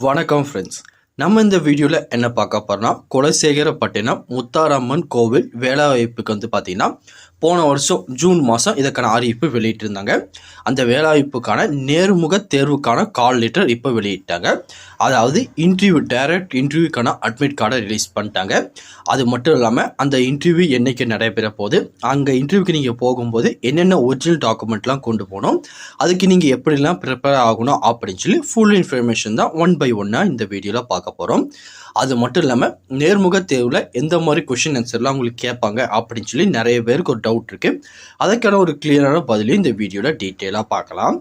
வணக்கம் ஃப்ரெண்ட்ஸ் நம்ம இந்த வீடியோவில் என்ன பார்க்க போகிறோம்னா குலசேகரப்பட்டினம் முத்தாரம்மன் கோவில் வேலைவாய்ப்புக்கு வந்து பார்த்திங்கன்னா போன வருஷம் ஜூன் மாதம் இதற்கான அறிவிப்பு வெளியிட்டிருந்தாங்க. அந்த வேலைவாய்ப்புக்கான நேர்முக தேர்வுக்கான கால் லெட்டர் இப்போ வெளியிட்டாங்க. அதாவது இன்டர்வியூ டைரக்ட் இன்டர்வியூக்கான அட்மிட் கார்டை ரிலீஸ் பண்ணிட்டாங்க. அது மட்டும் இல்லாமல் அந்த இன்டர்வியூ என்னைக்கு நடைபெற போது அங்கே இன்டர்வியூக்கு நீங்கள் போகும்போது என்னென்ன ஒரிஜினல் டாக்குமெண்ட்லாம் கொண்டு போகணும் அதுக்கு நீங்கள் எப்படிலாம் ப்ரிப்பேர் ஆகணும் அப்படின்னு சொல்லி ஃபுல் இன்ஃபர்மேஷன் தான் ஒன் பை ஒன்னாக இந்த வீடியோவில் பார்க்க போகிறோம் அது மட்டும் இல்லாமல் நேர்முக தேர்வில் எந்த மாதிரி கொஷின் ஆன்சர்லாம் உங்களுக்கு கேட்பாங்க அப்படின்னு சொல்லி நிறைய பேருக்கு ஒரு டவுட் இருக்குது அதுக்கான ஒரு கிளியரான பதிலையும் இந்த வீடியோவில் டீட்டெயிலாக பார்க்கலாம்.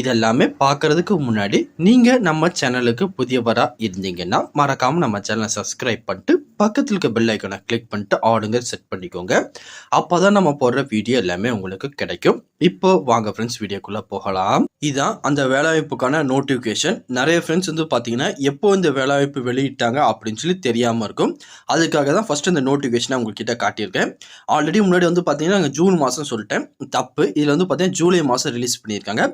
இதெல்லாமே பார்க்குறதுக்கு முன்னாடி நீங்கள் நம்ம சேனலுக்கு புதியவராக இருந்தீங்கன்னா மறக்காமல் நம்ம சேனலை சப்ஸ்கிரைப் பண்ணிட்டு பக்கத்தில் இருக்க பெல் ஐக்கனை கிளிக் பண்ணிட்டு ஆடுங்க செட் பண்ணிக்கோங்க. அப்போ தான் நம்ம போடுற வீடியோ எல்லாமே உங்களுக்கு கிடைக்கும். இப்போ வாங்க ஃப்ரெண்ட்ஸ் வீடியோக்குள்ளே போகலாம். இதான் அந்த வேலைவாய்ப்புக்கான நோட்டிஃபிகேஷன் நிறைய ஃப்ரெண்ட்ஸ் வந்து பார்த்தீங்கன்னா எப்போ இந்த வேலைவாய்ப்பு வெளியிட்டாங்க அப்படின்னு சொல்லி தெரியாமல் இருக்கும். அதுக்காக தான் ஃபஸ்ட்டு இந்த நோட்டிஃபிகேஷனை உங்ககிட்ட காட்டியிருக்கேன். ஆல்ரெடி முன்னாடி வந்து பார்த்தீங்கன்னா நாங்கள் ஜூன் மாதம் சொல்லிட்டேன். தப்பு. இதில் வந்து பார்த்தீங்கன்னா ஜூலை மாதம் ரிலீஸ் பண்ணியிருக்காங்க.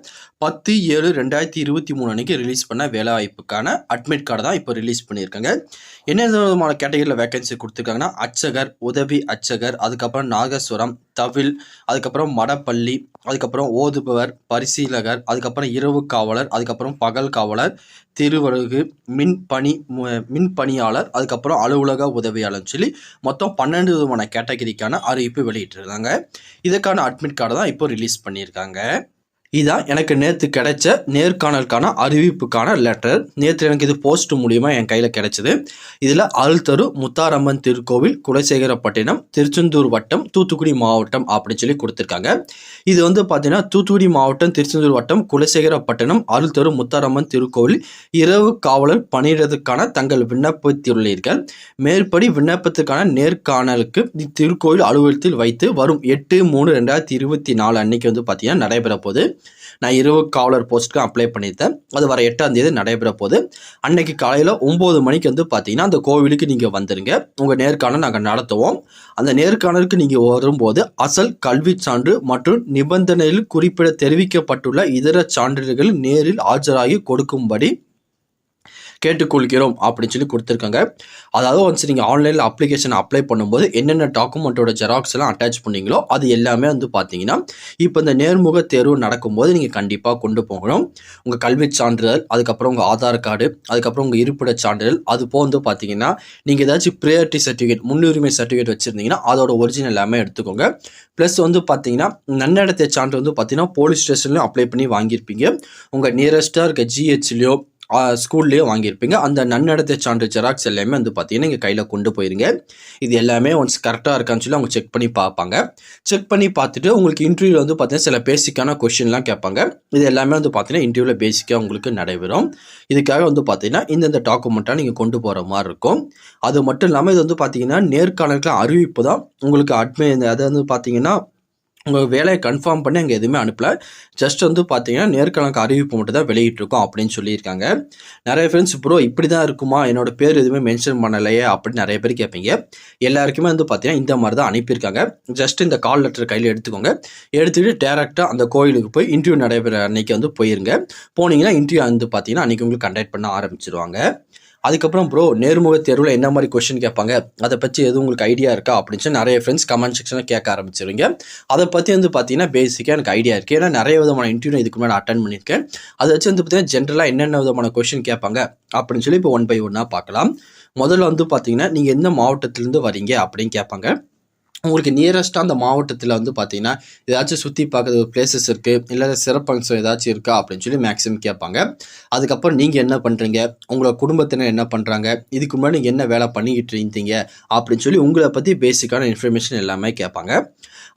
பத்து ஏழு ரெண்டாயிரத்தி இருபத்தி மூணு அன்றைக்கி ரிலீஸ் பண்ண வேலைவாய்ப்புக்கான அட்மிட் கார்டு தான் இப்போ ரிலீஸ் பண்ணியிருக்காங்க. என்ன விதமான கேட்டகரியில் வேகன்சி கொடுத்துருக்காங்கன்னா அச்சகர் உதவி அச்சகர் அதுக்கப்புறம் நாகஸ்வரம் தவில் அதுக்கப்புறம் மடப்பள்ளி அதுக்கப்புறம் ஓதுபவர் பரிசீலகர் அதுக்கப்புறம் இரவு காவலர் அதுக்கப்புறம் பகல் காவலர் திருவருகு மின் பணி மின் பணியாளர் அதுக்கப்புறம் அலுவலக உதவியாளர்னு சொல்லி மொத்தம் பன்னெண்டு விதமான கேட்டகரிக்கான அறிவிப்பு வெளியிட்டிருந்தாங்க இதுக்கான அட்மிட் கார்டு தான் இப்போ ரிலீஸ் பண்ணியிருக்காங்க. இதான் எனக்கு நேற்று கிடைச்ச நேர்காணலுக்கான அறிவிப்புக்கான லெட்டர் நேற்று எனக்கு இது போஸ்ட் மூலிமா என் கையில் கிடைச்சிது. இதில் அருள்தரு முத்தாரம்மன் திருக்கோவில் குலசேகரப்பட்டினம் திருச்செந்தூர் வட்டம் தூத்துக்குடி மாவட்டம் அப்படின்னு சொல்லி கொடுத்துருக்காங்க. இது வந்து பார்த்தீங்கன்னா தூத்துக்குடி மாவட்டம் திருச்செந்தூர் வட்டம் குலசேகரப்பட்டினம் அருள்தரு முத்தாரம்மன் திருக்கோவில் இரவு காவலர் பணியிடத்துக்கான தங்கள் விண்ணப்பித்துள்ளீர்கள் மேற்படி விண்ணப்பத்துக்கான நேர்காணலுக்கு திருக்கோயில் அலுவலகத்தில் வைத்து வரும் எட்டு மூணு ரெண்டாயிரத்தி இருபத்தி நாலு அன்னைக்கு வந்து பார்த்தீங்கன்னா நடைபெற போகுது நான் இரவு காவலர் போஸ்ட்டுக்கு அப்ளை பண்ணியிருந்தேன். அது வர எட்டாம் தேதி நடைபெற போகுது. அன்னைக்கு காலையில் ஒம்பது மணிக்கு வந்து பார்த்தீங்கன்னா அந்த கோவிலுக்கு நீங்கள் வந்துடுங்க உங்கள் நேர்காணல் நாங்கள் நடத்துவோம். அந்த நேர்காணலுக்கு நீங்கள் வரும்போது அசல் கல்விச் சான்று மற்றும் நிபந்தனையில் குறிப்பிட தெரிவிக்கப்பட்டுள்ள இதர சான்றிதழ்கள் நேரில் ஆஜராகி கொடுக்கும்படி கேட்டுக்கொள்கிறோம் அப்படின்னு சொல்லி கொடுத்துருக்காங்க. அதாவது ஒன்ஸ் நீங்கள் ஆன்லைனில் அப்ளிகேஷன் அப்ளை பண்ணும்போது என்னென்ன டாக்குமெண்ட்டோட ஜெராக்ஸ் எல்லாம் அட்டாச் பண்ணீங்களோ அது எல்லாமே வந்து பார்த்தீங்கன்னா இப்போ இந்த நேர்முக தேர்வு நடக்கும்போது நீங்கள் கண்டிப்பாக கொண்டு போகணும். உங்கள் கல்விச் சான்றிதழ் அதுக்கப்புறம் உங்கள் ஆதார் கார்டு அதுக்கப்புறம் உங்கள் இருப்பிட சான்றிதழ் அது போக வந்து பார்த்தீங்கன்னா நீங்கள் ஏதாச்சும் ப்ரியாரிட்டி சர்டிஃபிகேட் முன்னுரிமை சர்டிஃபிகேட் வச்சுருந்தீங்கன்னா அதோட ஒரிஜினல் எல்லாமே எடுத்துக்கோங்க. ப்ளஸ் வந்து பார்த்தீங்கன்னா நன்னடத்தை சான்று வந்து பார்த்தீங்கன்னா போலீஸ் ஸ்டேஷன்லையும் அப்ளை பண்ணி வாங்கியிருப்பீங்க. உங்கள் நியரஸ்ட்டாக இருக்க ஜிஹெச்லேயோ ஸ்கூல்லேயே வாங்கியிருப்பீங்க. அந்த நன்னடத்தை சான்று ஜெராக்ஸ் எல்லாமே வந்து பார்த்தீங்கன்னா இங்கே கையில் கொண்டு போயிருங்க. இது எல்லாமே ஒன்ஸ் கரெக்டாக இருக்கான்னு சொல்லி அவங்க செக் பண்ணி பார்ப்பாங்க. செக் பண்ணி பார்த்துட்டு உங்களுக்கு இன்டர்வியூவில் வந்து பார்த்தீங்கன்னா சில பேசிக்கான கொஷின்லாம் கேட்பாங்க. இது எல்லாமே வந்து பார்த்தீங்கன்னா இன்டர்வியூவில் பேசிக்காக உங்களுக்கு நடைபெறும். இதுக்காக வந்து பார்த்தீங்கன்னா இந்தந்த டாக்குமெண்ட்டாக நீங்கள் கொண்டு போகிற மாதிரி இருக்கும். அது மட்டும் இல்லாமல் இது வந்து பார்த்தீங்கன்னா நேர்காணலுக்கு அறிவிப்பு தான். உங்களுக்கு அட்மி அதை வந்து பார்த்தீங்கன்னா உங்கள் வேலையை கன்ஃபார்ம் பண்ணி அங்கே எதுவுமே அனுப்பல. ஜஸ்ட் வந்து பார்த்தீங்கன்னா நேர்காணலுக்கு அறிவிப்பு மட்டும் தான் வெளியிட்டிருக்கோம் அப்படின்னு சொல்லியிருக்காங்க. நிறைய ஃப்ரெண்ட்ஸ் ப்ரோ இப்படி தான் இருக்குமா? என்னோட பேர் எதுவுமே மென்ஷன் பண்ணலையே அப்படின்னு நிறைய பேர் கேட்பீங்க. எல்லாருக்குமே வந்து பார்த்தீங்கன்னா இந்த மாதிரி தான் அனுப்பியிருக்காங்க. ஜஸ்ட் இந்த கால் லெட்டர் கையில் எடுத்துக்கோங்க. எடுத்துக்கிட்டு டேரெக்டாக அந்த கோயிலுக்கு போய் இன்டர்வியூ நடைபெற அன்னைக்கு வந்து போயிருங்க. போனீங்கன்னா இன்டர்வியூ வந்து பார்த்தீங்கன்னா அன்றைக்கி உங்களுக்கு கண்டக்ட் பண்ண ஆரம்பிச்சிருவாங்க. அதுக்கப்புறம் ப்ரோ நேர்முக தேர்வில் என்ன மாதிரி கொஷின் கேட்பாங்க? அதை பற்றி எதுவும் உங்களுக்கு ஐடியா இருக்கா? அப்படின்னு சொல்லி நிறைய ஃப்ரெண்ட்ஸ் கமெண்ட் செக்ஷனில் கேட்க ஆரம்பிச்சிருங்க அதை பற்றி வந்து பார்த்தீங்கன்னா பேசிக்காக எனக்கு ஐடியா இருக்குது ஏன்னா நிறைய விதமான இன்டர்வியூ இதுக்கு முன்னாடி அட்டன் பண்ணியிருக்கேன். அதை வச்சு வந்து பார்த்தீங்கன்னா ஜென்ரலாக என்னென்ன விதமான கொஷின் கேட்பாங்க? அப்படின்னு சொல்லி இப்போ ஒன் பை ஒன்னாக பார்க்கலாம். முதல்ல வந்து பார்த்தீங்கன்னா நீங்கள் எந்த மாவட்டத்திலேருந்து வரீங்க அப்படின்னு கேட்பாங்க. உங்களுக்கு நியரஸ்ட்டாக அந்த மாவட்டத்தில் வந்து பார்த்தீங்கன்னா ஏதாச்சும் சுற்றி பார்க்குறது பிளேசஸ் இருக்குது இல்லை சிறப்பம்சம் ஏதாச்சும் இருக்கா அப்படின்னு சொல்லி மேக்ஸிமம் கேட்பாங்க. அதுக்கப்புறம் நீங்கள் என்ன பண்ணுறீங்க உங்களோட குடும்பத்தினர் என்ன பண்ணுறாங்க இதுக்கு முன்னாடி நீங்கள் என்ன வேலை பண்ணிக்கிட்டு இருந்தீங்க? அப்படின்னு சொல்லி உங்களை பற்றி பேசிக்கான இன்ஃபர்மேஷன் எல்லாமே கேட்பாங்க.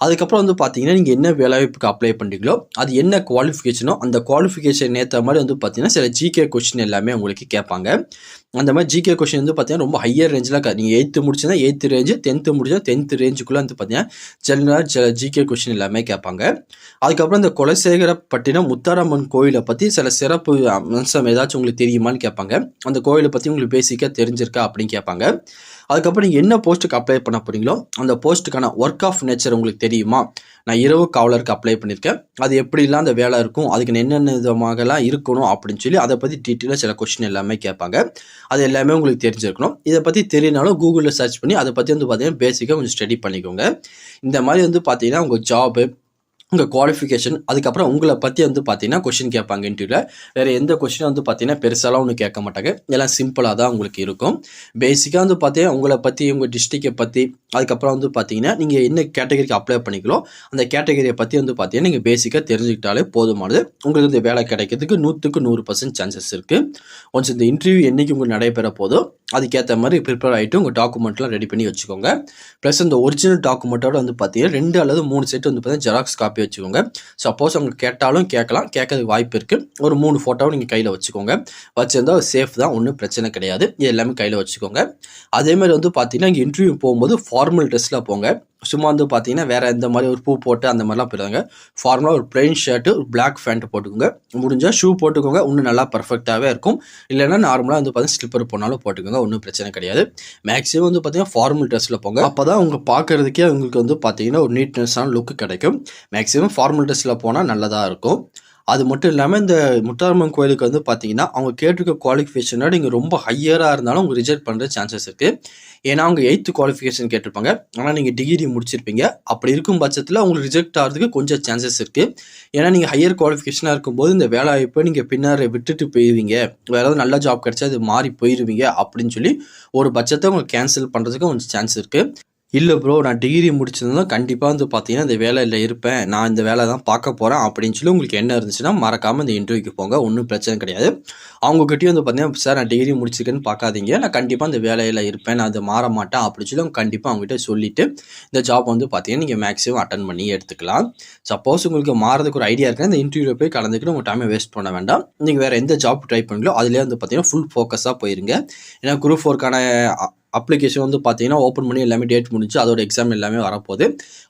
அதுக்கப்புறம் வந்து பார்த்தீங்கன்னா நீங்கள் என்ன வேலைவாய்ப்புக்கு அப்ளை பண்ணுறீங்களோ அது என்ன குவாலிஃபிகேஷனோ அந்த குவாலிஃபிகேஷன் ஏற்ற மாதிரி வந்து பார்த்தீங்கன்னா சில ஜிகே கொஸ்டின் எல்லாமே உங்களுக்கு கேட்பாங்க. அந்த மாதிரி ஜிகே கொஷின் வந்து பார்த்தீங்கன்னா ரொம்ப ஹையர் ரேஞ்சில் நீங்கள் எயித்து முடிச்சுனா எயித்து ரேஞ்சு டென்த்து முடிச்சா டென்த்து ரேஞ்சுக்குள்ளே வந்து பார்த்தீங்கன்னா ஜெனரல் ஜிகே கொஷின் எல்லாமே கேட்பாங்க. அதுக்கப்புறம் இந்த குலசேகரப்பட்டினம் முத்தாரம்மன் கோயிலை பற்றி சில சிறப்பு அம்சம் ஏதாச்சும் உங்களுக்கு தெரியுமான்னு கேட்பாங்க. அந்த கோயிலை பற்றி உங்களுக்கு பேசிக்காக தெரிஞ்சிருக்கா அப்படின்னு கேட்பாங்க. அதுக்கப்புறம் நீங்கள் என்ன போஸ்ட்டுக்கு அப்ளை பண்ண போகிறீங்களோ அந்த போஸ்ட்டுக்கான ஒர்க் ஆஃப் நேச்சர் உங்களுக்கு தெரியுமா? நான் இரவு காவலருக்கு அப்ளை பண்ணியிருக்கேன். அது எப்படிலாம் அந்த வேலை இருக்கும் அதுக்கு என்னென்ன விதமாகலாம் இருக்கணும் அப்படின்னு சொல்லி அதை பற்றி டீட்டெயிலாக சில கொஷின் எல்லாமே கேட்பாங்க. அது எல்லாமே உங்களுக்கு தெரிஞ்சிருக்கணும். இதை பற்றி தெரியனாலும் கூகுளில் சர்ச் பண்ணி அதை பற்றி வந்து பார்த்தீங்கன்னா பேசிக்காக கொஞ்சம் ஸ்டடி பண்ணிக்கோங்க. இந்த மாதிரி வந்து பார்த்தீங்கன்னா உங்கள் ஜாபு உங்கள் குவாலிஃபிகேஷன் அதுக்கப்புறம் உங்களை பற்றி வந்து பார்த்தீங்கன்னா கொஷின் கேட்பாங்க இன்டர்வியூவில் வேறு எந்த கொஷினும் வந்து பார்த்தீங்கன்னா பெருசாலாம் ஒன்றும் கேட்க மாட்டாங்க. எல்லாம் சிம்பிளாக தான் உங்களுக்கு இருக்கும். பேசிக்காக வந்து பார்த்தீங்கன்னா உங்களை பற்றி உங்கள் டிஸ்ட்ரிக்டை பற்றி அதுக்கப்புறம் வந்து பார்த்தீங்கன்னா நீங்கள் என்ன கேட்டகரிக்கு அப்ளை பண்ணிக்கலோ அந்த கேட்டகரியை பற்றி வந்து பார்த்தீங்கன்னா நீங்கள் பேசிக்காக தெரிஞ்சுக்கிட்டாலே போதுமானது. உங்களுக்கு இந்த வேலை கிடைக்கிறதுக்கு நூற்றுக்கு நூறு பர்சன்ட் சான்சஸ் இருக்குது ஒன்ஸ் இந்த இன்டர்வியூ என்றைக்கு உங்களுக்கு நடைபெற போதோ அதுக்கேற்ற மாதிரி ப்ரிப்பேர் ஆகிட்டு உங்கள் டாக்குமெண்ட்லாம் ரெடி பண்ணி வச்சுக்கோங்க. ப்ளஸ் இந்த ஒரிஜினல் டாக்குமெண்ட்டோட வந்து பார்த்தீங்கன்னா ரெண்டு அல்லது மூணு செட் வந்து பார்த்தீங்கன்னா ஜெராக்ஸ் காப்பி வச்சுக்கோங்க. சப்போஸ் அவங்க கேட்டாலும் கேட்கலாம். கேட்கறதுக்கு வாய்ப்பு இருக்குது ஒரு மூணு ஃபோட்டோவும் நீங்கள் கையில் வச்சுக்கோங்க. வச்சுருந்தா சேஃப் தான். ஒன்றும் பிரச்சனை கிடையாது. இது எல்லாமே கையில் வச்சுக்கோங்க. அதேமாதிரி வந்து பார்த்தீங்கன்னா இங்கே இன்டர்வியூ போகும்போது ஃபார்மல் ட்ரெஸ்ஸில் போங்க. சும்மா வந்து பார்த்தீங்கன்னா வேறு எந்த மாதிரி ஒரு பூ போட்டு அந்த மாதிரிலாம் போயிடுவாங்க ஃபார்மலாக ஒரு பிளெயின் ஷர்ட்டு ஒரு பிளாக் ஃபேண்ட்டு போட்டுக்கோங்க. முடிஞ்சால் ஷூ போட்டுக்கோங்க. இன்னும் நல்லா பர்ஃபெக்டாகவே இருக்கும். இல்லைன்னா நார்மலாக வந்து பார்த்தீங்கன்னா ஸ்லிப்பர் போனாலும் போட்டுக்கோங்க. ஒன்றும் பிரச்சனை கிடையாது. மேக்ஸிமம் வந்து பார்த்தீங்கன்னா ஃபார்மல் ட்ரெஸ்ஸில் போங்க. அப்போ தான் அவங்க பார்க்குறதுக்கே உங்களுக்கு வந்து பார்த்தீங்கன்னா ஒரு நீட்னஸான லுக்கு கிடைக்கும். மேக்ஸிமம் ஃபார்மல் ட்ரெஸ்ஸில் போனால் நல்லதாக இருக்கும். அது மட்டும் இல்லாமல் இந்த முத்தாரம்மன் கோயிலுக்கு வந்து பார்த்தீங்கன்னா அவங்க கேட்டிருக்க குவாலிஃபிகேஷனோட நீங்கள் ரொம்ப ஹையராக இருந்தாலும் அவங்க ரிஜெக்ட் பண்ணுற சான்சஸ் இருக்குது ஏன்னா அவங்க எயித்து குவாலிஃபிகேஷன் கேட்டிருப்பாங்க. ஆனால் நீங்கள் டிகிரி முடிச்சிருப்பீங்க. அப்படி இருக்கும் பட்சத்தில் அவங்களுக்கு ரிஜெக்ட் ஆகிறதுக்கு கொஞ்சம் சான்சஸ் இருக்குது ஏன்னா நீங்கள் ஹையர் குவாலிஃபிகேஷனாக இருக்கும்போது இந்த வேலை வாய்ப்பை நீங்கள் பின்னாடி விட்டுட்டு போயிடுவீங்க வேறு ஏதாவது நல்ல ஜாப் கிடச்சா அது மாறி போயிடுவீங்க அப்படின்னு சொல்லி ஒரு பட்சத்தை உங்களுக்கு கேன்சல் பண்ணுறதுக்கு கொஞ்சம் சான்ஸ் இருக்குது இல்லை ப்ரோ நான் டிகிரி முடிச்சிருந்தா கண்டிப்பாக வந்து பார்த்தீங்கன்னா இந்த வேலையில் இருப்பேன். நான் இந்த வேலை தான் பார்க்க போகிறேன் அப்படின்னு சொல்லி உங்களுக்கு என்ன இருந்துச்சுன்னா மறக்காமல் இந்த இன்டர்வியூக்கு போங்க. ஒன்றும் பிரச்சனை கிடையாது. அவங்ககிட்டயும் வந்து பார்த்தீங்கன்னா சார் நான் டிகிரி முடிச்சிருக்கேன்னு பார்க்காதீங்க. நான் கண்டிப்பாக இந்த வேலையில் இருப்பேன். நான் அது மாற மாட்டேன். அப்படின்னு சொல்லி அவங்க கண்டிப்பாக அவங்ககிட்ட சொல்லிவிட்டு இந்த ஜாப் வந்து பார்த்தீங்கன்னா நீங்கள் மேக்ஸிமம் அட்டன் பண்ணி எடுத்துக்கலாம். சப்போஸ் உங்களுக்கு மாறதுக்கு ஒரு ஐடியா இருக்குன்னா இந்த இன்டர்வியூவில் போய் கலந்துக்கிட்டு உங்கள் டைமை வேஸ்ட் பண்ண வேண்டாம். நீங்கள் வேறு எந்த ஜாப் ட்ரை பண்ணலோ அதிலே வந்து பார்த்தீங்கன்னா ஃபுல் ஃபோக்கஸாக போயிருங்க. ஏன்னா குரூப் ஃபோர்க்கான அப்ளிகேஷன் வந்து பார்த்தீங்கன்னா ஓப்பன் பண்ணி எல்லாமே டேட் முடிஞ்சு அதோட எக்ஸாம் எல்லாமே வரப்போகுது.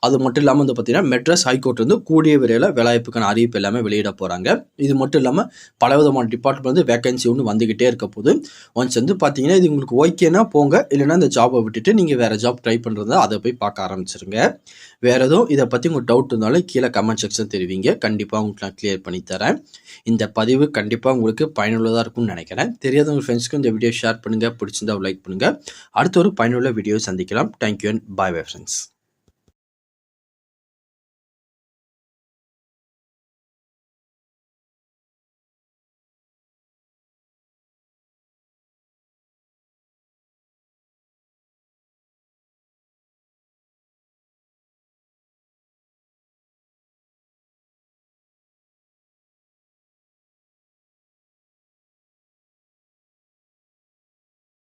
அது மட்டும் இல்லாமல் வந்து பார்த்தீங்கன்னா மெட்ராஸ் ஹைகோர்ட் வந்து கூடிய விரைவில் வேலைவாய்ப்புக்கான அறிவிப்பு எல்லாமே வெளியிட போகிறாங்க இது மட்டும் இல்லாமல் பல விதமான டிபார்ட்மெண்ட் வந்து வேகன்சி ஒன்று வந்துக்கிட்டே இருக்க போது ஒன்ஸ் வந்து பார்த்தீங்கன்னா இது உங்களுக்கு ஓகேனா போங்க. இல்லைன்னா இந்த ஜாபை விட்டுட்டு நீங்கள் வேறு ஜாப் ட்ரை பண்ணுறதா அதை போய் பார்க்க ஆரம்பிச்சிருங்க. வேறு எதுவும் இதை பற்றி உங்களுக்கு டவுட் இருந்தாலும் கீழே கமெண்ட் செக்ஷன் தெரிவிங்க. கண்டிப்பாக உங்களுக்கு நான் கிளியர் பண்ணி தரேன். இந்த பதிவு கண்டிப்பாக உங்களுக்கு பயனுள்ளதாக இருக்கும்னு நினைக்கிறேன். தெரியாதவங்க ஃப்ரெண்ட்ஸ்க்கு இந்த வீடியோ ஷேர் பண்ணுங்கள் பிடிச்சிருந்தா லைக் பண்ணுங்கள் அடுத்த ஒரு பயனுள்ள வீடியோ சந்திக்கலாம். Thank you and bye bye friends